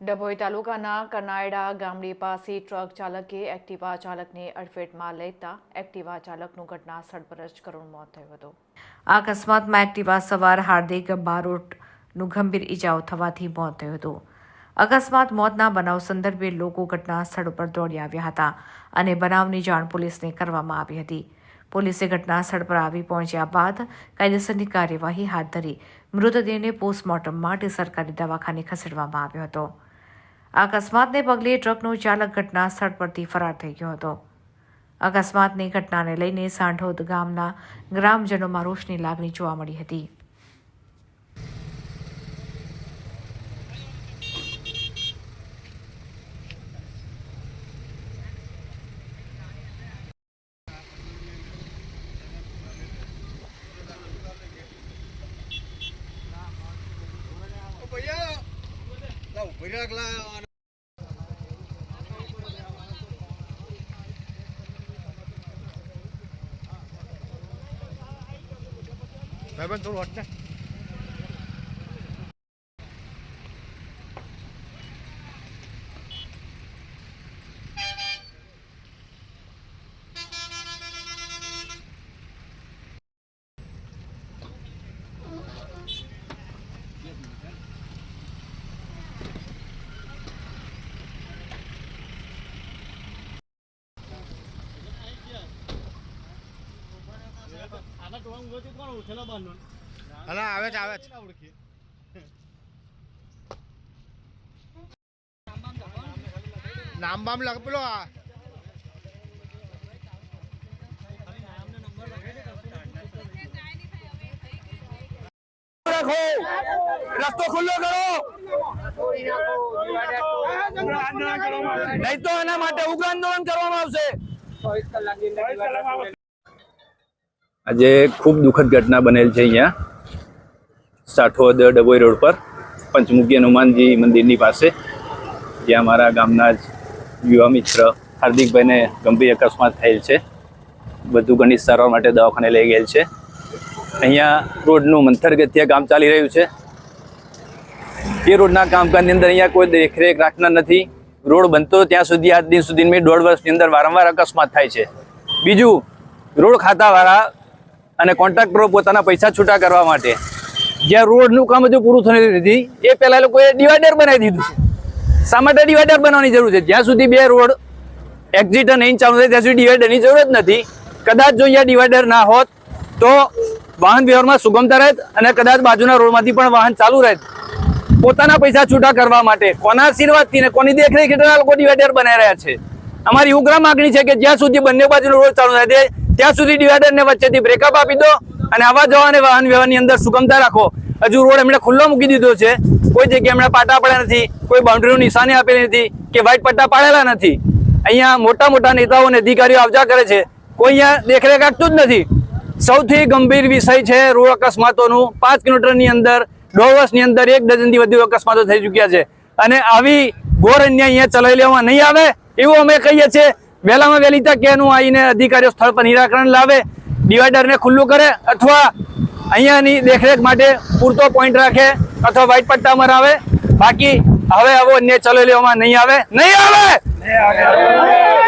ડભોઈ તાલુકાના કનાયડા ગામડી પાસે ટ્રક ચાલકે એક્ટિવા ચાલકને અડફેટમાં લેતા એક્ટિવા ચાલકનું ઘટના સ્થળ પર જ કરુણ મોત થયું હતું. આ અકસ્માતમાં એક્ટિવા સવાર હાર્દિક બારોટનું ગંભીર ઈજાઓ થવાથી મોત થયું હતું. અકસ્માત મોતના બનાવ સંદર્ભે લોકો ઘટના સ્થળ પર દોડી આવ્યા હતા અને બનાવની જાણ પોલીસને કરવામાં આવી હતી. પોલીસે ઘટના સ્થળ પર આવી પહોંચ્યા બાદ કાયદેસરની કાર્યવાહી હાથ ધરી. મૃતદેહને પોસ્ટમોર્ટમ માટે સરકારી દવાખાને ખસેડવામાં આવ્યો હતો. આ અકસ્માતને પગલે ટ્રકનો ચાલક ઘટના સ્થળ પરથી ફરાર થઈ ગયો હતો. અકસ્માતની ઘટનાને લઈને સાંઢોદ ગામના ગ્રામજનોમાં રોષની લાગણી જોવા મળી હતી. ભાઈબંધ થોડું હટ ને હલા આવે છે આવે છે. નામ બામ લખ પેલો આ. રાખો રસ્તો ખુલ્લો કરો. નહીં તો એના માટે ઉગ્ર આંદોલન કરવામાં આવશે. આજે ખૂબ દુઃખદ ઘટના બનેલ છે અહીંયા. સાઠોદ ડભોઈ રોડ પર પંચમુખી હનુમાનજી મંદિરની પાસે, જ્યાં મારા ગામના જ યુવા મિત્ર હાર્દિકભાઈને ગંભીર અકસ્માત થયેલ છે. બધું ગણિત સારવાર માટે દવાખાને લઈ ગયેલ છે. અહીંયા રોડનું મંથરગતિયા કામ ચાલી રહ્યું છે. એ રોડના કામકાજની અંદર અહીંયા કોઈ દેખરેખ રાખનાર નથી. રોડ બનતો ત્યાં સુધી આજ દિન સુધી દોઢ વર્ષની અંદર વારંવાર અકસ્માત થાય છે. બીજું, રોડ ખાતાવાળા અને કોન્ટ્રાક્ટરો પોતાના પૈસા છૂટા કરવા માટે. જ્યાં રોડનું કામ હજુ પૂરું થયું નથી, એ પહેલા લોકોએ ડિવાઈડર બનાવી દીધું છે. શા માટે ડિવાઈડર બનાવવાની જરૂર છે? જ્યાં સુધી બે રોડ એક્ઝિટ નહીં ચાલુ થાય, ત્યાં સુધી ડિવાઈડરની જરૂર જ નથી. કદાચ જો અહીંયા ડિવાઈડર ના હોત, તો વાહન વ્યવહારમાં સુગમતા રહેત અને કદાચ બાજુના રોડમાંથી પણ વાહન ચાલુ રહેત. પોતાના પૈસા છૂટા કરવા માટે કોના આશીર્વાદથી ને કોની દેખરેખ હેઠળ લોકો ડિવાઈડર બનાવી રહ્યા છે? અમારી ઉગ્ર માગણી છે કે જ્યાં સુધી બંને બાજુનો રોડ ચાલુ થાય ત્યાં સુધી ડિવાઈડરને વચ્ચેથી બ્રેકઅપ આપી દો અને આવા જવા અને વાહન વ્યવહારની અંદર સુગમતા રાખો. હજુ રોડ એમણે ખુલ્લો મૂકી દીધો છે. કોઈ જગ્યાએ એમણે પાટા પડ્યા નથી, કોઈ બાઉન્ડ્રીનું નિશાની આપેલી નથી કે વ્હાઇટ પટ્ટા પાડેલા નથી. અહીંયા મોટા મોટા નેતાઓ અને અધિકારીઓ આવજા કરે છે. કોઈ અહીંયા દેખરેખ રાખતું જ નથી. સૌથી ગંભીર વિષય છે રોડ અકસ્માતોનું. પાંચ કિલોમીટરની અંદર, દોઢ વર્ષની અંદર એક ડઝનથી વધુ અકસ્માતો થઈ ચૂક્યા છે. અને આવી ઘોર અન્યાય અહીંયા ચલાવી લેવામાં નહીં આવે, એવું અમે કહીએ છીએ. વહેલામાં વહેલી તક એનું આવીને અધિકારીઓ સ્થળ પર નિરાકરણ લાવે, ડિવાઈડરને ખુલ્લું કરે અથવા અહીંયાની દેખરેખ માટે પૂરતો પોઈન્ટ રાખે અથવા વ્હાઇટ પટ્ટા મરાવે બાકી હવે આવો અન્ય ચલો લેવામાં નહીં આવે! નહીં આવે!